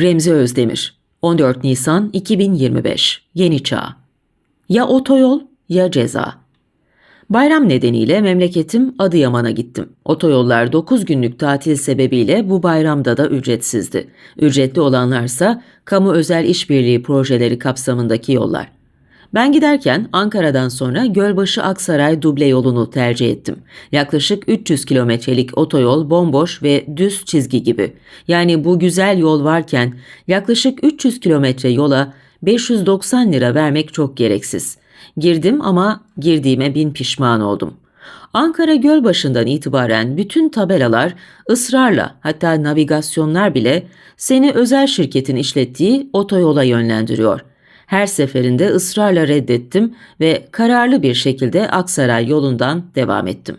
Remzi Özdemir 14 Nisan 2025 Yeni Çağ Ya otoyol ya ceza Bayram nedeniyle memleketim Adıyaman'a gittim. Otoyollar 9 günlük tatil sebebiyle bu bayramda da ücretsizdi. Ücretli olanlarsa kamu özel işbirliği projeleri kapsamındaki yollar. Ben giderken Ankara'dan sonra Gölbaşı Aksaray duble yolunu tercih ettim. Yaklaşık 300 kilometrelik otoyol bomboş ve düz çizgi gibi. Yani bu güzel yol varken yaklaşık 300 kilometre yola 590 lira vermek çok gereksiz. Girdim ama girdiğime bin pişman oldum. Ankara Gölbaşı'ndan itibaren bütün tabelalar ısrarla hatta navigasyonlar bile seni özel şirketin işlettiği otoyola yönlendiriyor. Her seferinde ısrarla reddettim ve kararlı bir şekilde Aksaray yolundan devam ettim.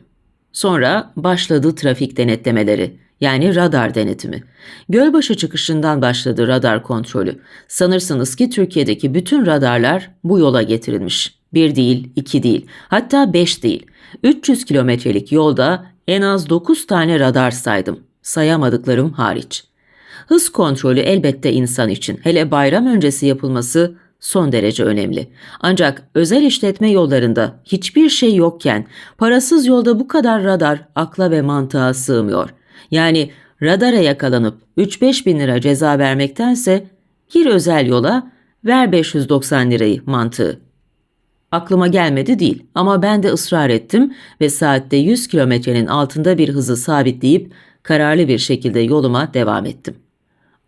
Sonra başladı trafik denetlemeleri yani radar denetimi. Gölbaşı çıkışından başladı radar kontrolü. Sanırsınız ki Türkiye'deki bütün radarlar bu yola getirilmiş. Bir değil, iki değil, hatta beş değil. 300 kilometrelik yolda en az 9 tane radar saydım. Sayamadıklarım hariç. Hız kontrolü elbette insan için, hele bayram öncesi yapılması son derece önemli. Ancak özel işletme yollarında hiçbir şey yokken parasız yolda bu kadar radar akla ve mantığa sığmıyor. Yani radara yakalanıp 3-5 bin lira ceza vermektense gir özel yola ver 590 lirayı mantığı. Aklıma gelmedi değil ama ben de ısrar ettim ve saatte 100 kilometrenin altında bir hızı sabitleyip kararlı bir şekilde yoluma devam ettim.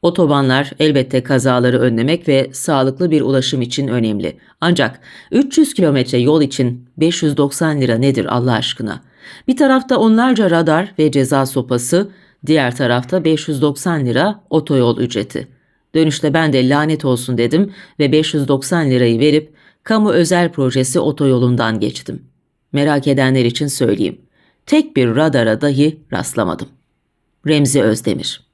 Otobanlar elbette kazaları önlemek ve sağlıklı bir ulaşım için önemli. Ancak 300 kilometre yol için 590 lira nedir Allah aşkına? Bir tarafta onlarca radar ve ceza sopası, diğer tarafta 590 lira otoyol ücreti. Dönüşte ben de lanet olsun dedim ve 590 lirayı verip kamu özel projesi otoyolundan geçtim. Merak edenler için söyleyeyim. Tek bir radara dahi rastlamadım. Remzi Özdemir